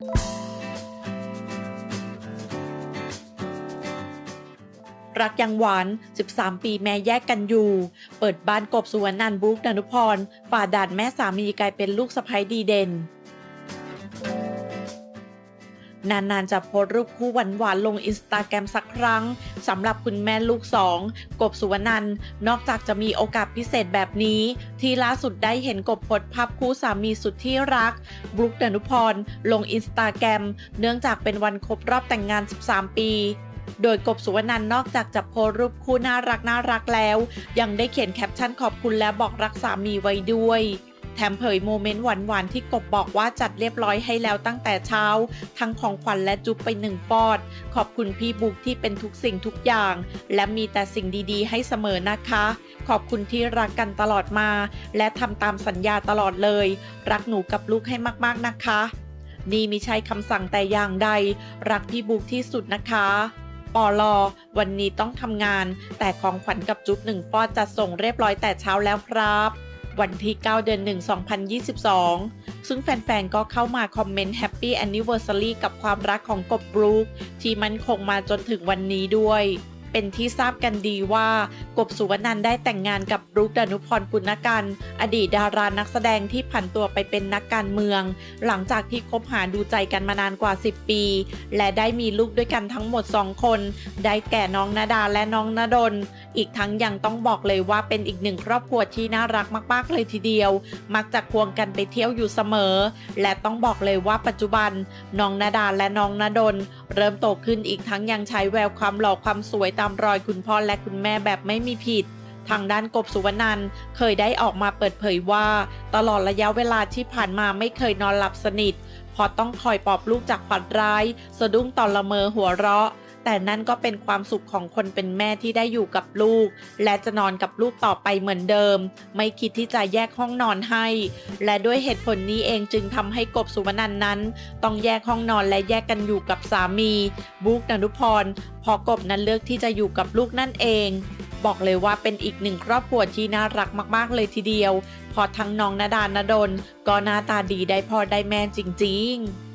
รักยังหวาน 13 ปีแม่แยกกันอยู่ เปิดบ้านกบสุวรรณันบุ๊กดนุพร ฝ่าด่านแม่สามีกลายเป็นลูกสะใภ้ดีเด่น นานๆจะโพสรูปคู่หวานๆลงอินสตาแกรมสักครั้งสำหรับคุณแม่ลูกสองกบสุวรรณันนอกจากจะมีโอกาสพิเศษแบบนี้ ที่ล่าสุดได้เห็นกบโพสภาพคู่สามีสุดที่รักบลุกดนุพรลงอินสตาแกรมเนื่องจากเป็นวันครบรอบแต่งงาน 13 ปีโดยกบสุวรรณันนอกจากจะโพสรูปคู่น่ารักน่ารักแล้ว ยังได้เขียนแคปชั่นขอบคุณและบอกรักสามีไว้ด้วย แถมเผยโมเมนต์หวานๆที่กบบอกว่าจัดเรียบร้อยให้แล้วตั้งแต่เช้า ทั้งของขวัญและจุ๊บไปหนึ่งฟอด ขอบคุณพี่บุ๊กที่เป็นทุกสิ่งทุกอย่าง และมีแต่สิ่งดีๆ ให้เสมอนะคะ ขอบคุณที่รักกันตลอดมา และทำตามสัญญาตลอดเลย รักหนูกับลูกให้มากๆนะคะ นี่มิใช่คำสั่งแต่อย่างใด รักพี่บุ๊กที่สุดนะคะปอลอวันนี้ต้องทำงาน แต่ของขวัญกับจุ๊บหนึ่งฟอดจะส่งเรียบร้อยแต่เช้าแล้วครับ วันที่ 9 เดือน 1 2022 ซึ่งแฟนๆ ก็เข้ามาคอมเมนต์ Happy Anniversary กับความรักของกบบรูคที่มันคงมาจนถึงวันนี้ด้วย เป็นที่ทราบกันดีว่ากบสุวรรณันได้แต่งงานกับบรูคดานุพรปุณกัน อดีตดารานักแสดงที่ผันตัวไปเป็นนักการเมือง หลังจากที่คบหาดูใจกันมานานกว่า 10 ปี และได้มีลูกด้วยกันทั้งหมด 2 คน ได้แก่น้องนาดาและน้องนาดน อีกทั้งยังต้องบอกเลยว่าเป็นอีกหนึ่งครอบครัวที่น่ารักมาก ๆ เลยทีเดียว มักจะควงกันไปเที่ยวอยู่เสมอ และต้องบอกเลยว่าปัจจุบันน้องนาดาและน้องนาดน เริ่มโตขึ้นอีกทั้งยังใช้แววความหล่อความสวยตามรอยคุณพ่อและคุณแม่แบบไม่มีผิดทางด้านกบสุวรรณันเคยได้ออกมาเปิดเผยว่า ตลอดระยะเวลาที่ผ่านมาไม่เคยนอนหลับสนิทเพราะต้องคอยปลอบลูกจากฝันร้าย สะดุ้งตอนละเมอหัวเราะ แต่นั่นก็เป็นความสุขของคนเป็นแม่ที่ได้อยู่กับลูก และจะนอนกับลูกต่อไปเหมือนเดิม ไม่คิดที่จะแยกห้องนอนให้ และด้วยเหตุผลนี้เองจึงทำให้กบสุวรรณน,นั้น ต้องแยกห้องนอนและแยกกันอยู่กับสามี บุ๊กดนุพรพราะกบนั้นเลือกที่จะอยู่กับลูกนั่นเองบอกเลยว่าเป็นอีกหนึ่งครอบครัวที่น่ารักมาก ๆ เลยทีเดียวเพอทั้งน้องนาดานดนก็หน้าตาดีได้พ่อได้แม่จริง ๆ